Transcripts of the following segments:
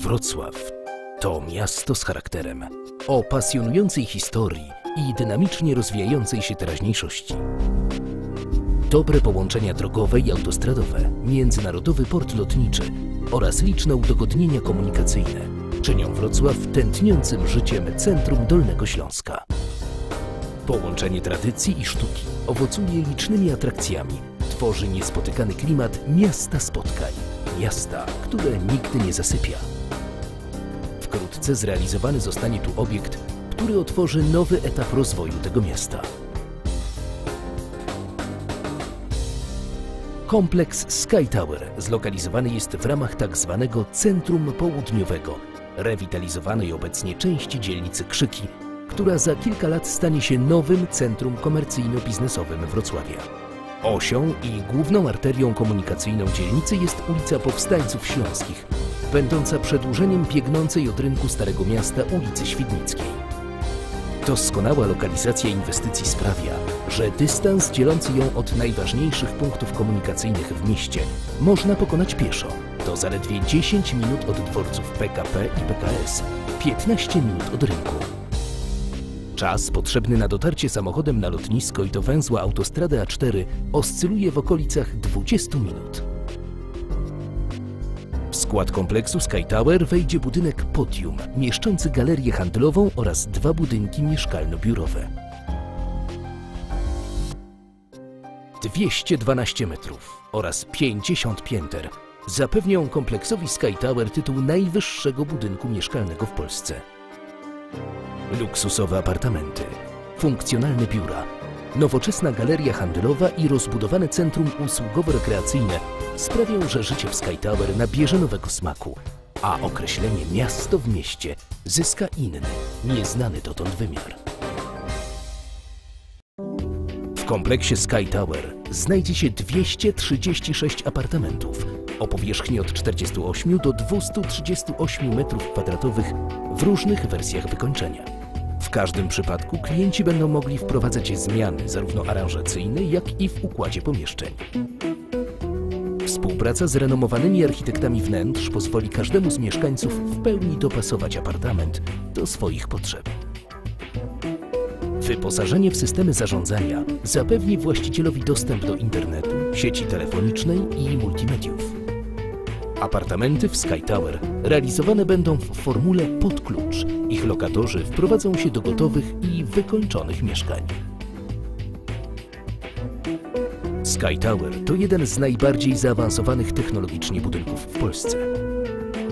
Wrocław to miasto z charakterem, o pasjonującej historii i dynamicznie rozwijającej się teraźniejszości. Dobre połączenia drogowe i autostradowe, międzynarodowy port lotniczy oraz liczne udogodnienia komunikacyjne czynią Wrocław tętniącym życiem centrum Dolnego Śląska. Połączenie tradycji i sztuki owocuje licznymi atrakcjami, tworzy niespotykany klimat miasta spotkań, miasta, które nigdy nie zasypia. Wkrótce zrealizowany zostanie tu obiekt, który otworzy nowy etap rozwoju tego miasta. Kompleks Sky Tower zlokalizowany jest w ramach tzw. Centrum Południowego, rewitalizowanej obecnie części dzielnicy Krzyki, która za kilka lat stanie się nowym centrum komercyjno-biznesowym Wrocławia. Osią i główną arterią komunikacyjną dzielnicy jest ulica Powstańców Śląskich, będąca przedłużeniem biegnącej od rynku Starego Miasta ulicy Świdnickiej. Doskonała lokalizacja inwestycji sprawia, że dystans dzielący ją od najważniejszych punktów komunikacyjnych w mieście można pokonać pieszo. To zaledwie 10 minut od dworców PKP i PKS, 15 minut od rynku. Czas potrzebny na dotarcie samochodem na lotnisko i do węzła autostrady A4 oscyluje w okolicach 20 minut. Skład kompleksu Sky Tower wejdzie budynek Podium, mieszczący galerię handlową oraz dwa budynki mieszkalno-biurowe. 212 metrów oraz 50 pięter zapewnią kompleksowi Sky Tower tytuł najwyższego budynku mieszkalnego w Polsce. Luksusowe apartamenty, funkcjonalne biura, nowoczesna galeria handlowa i rozbudowane centrum usługowo-rekreacyjne sprawią, że życie w Sky Tower nabierze nowego smaku, a określenie miasto w mieście zyska inny, nieznany dotąd wymiar. W kompleksie Sky Tower znajdzie się 236 apartamentów o powierzchni od 48 do 238 m2 w różnych wersjach wykończenia. W każdym przypadku klienci będą mogli wprowadzać zmiany zarówno aranżacyjne, jak i w układzie pomieszczeń. Współpraca z renomowanymi architektami wnętrz pozwoli każdemu z mieszkańców w pełni dopasować apartament do swoich potrzeb. Wyposażenie w systemy zarządzania zapewni właścicielowi dostęp do internetu, sieci telefonicznej i multimediów. Apartamenty w Sky Tower realizowane będą w formule pod klucz. Ich lokatorzy wprowadzą się do gotowych i wykończonych mieszkań. Sky Tower to jeden z najbardziej zaawansowanych technologicznie budynków w Polsce.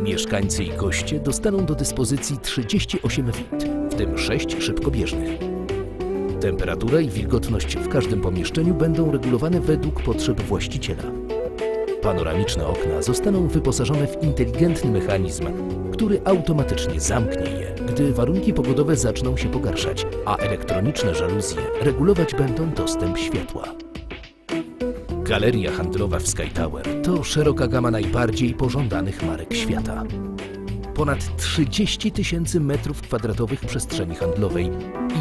Mieszkańcy i goście dostaną do dyspozycji 38 wid, w tym 6 szybkobieżnych. Temperatura i wilgotność w każdym pomieszczeniu będą regulowane według potrzeb właściciela. Panoramiczne okna zostaną wyposażone w inteligentny mechanizm, który automatycznie zamknie je, gdy warunki pogodowe zaczną się pogarszać, a elektroniczne żaluzje regulować będą dostęp światła. Galeria handlowa w Sky Tower to szeroka gama najbardziej pożądanych marek świata. Ponad 30 tysięcy metrów kwadratowych przestrzeni handlowej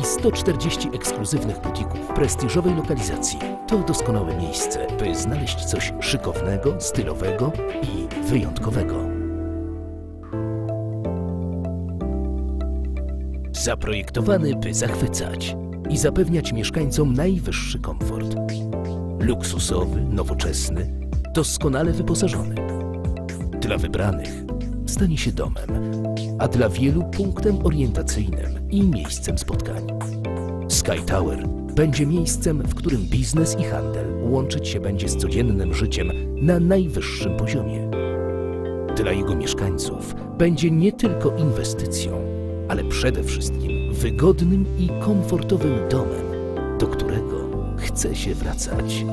i 140 ekskluzywnych butików w prestiżowej lokalizacji. To doskonałe miejsce, by znaleźć coś szykownego, stylowego i wyjątkowego. Zaprojektowany, by zachwycać i zapewniać mieszkańcom najwyższy komfort. Luksusowy, nowoczesny, doskonale wyposażony. Dla wybranych stanie się domem, a dla wielu punktem orientacyjnym i miejscem spotkań. Sky Tower będzie miejscem, w którym biznes i handel łączyć się będzie z codziennym życiem na najwyższym poziomie. Dla jego mieszkańców będzie nie tylko inwestycją, ale przede wszystkim wygodnym i komfortowym domem, do którego chce się wracać.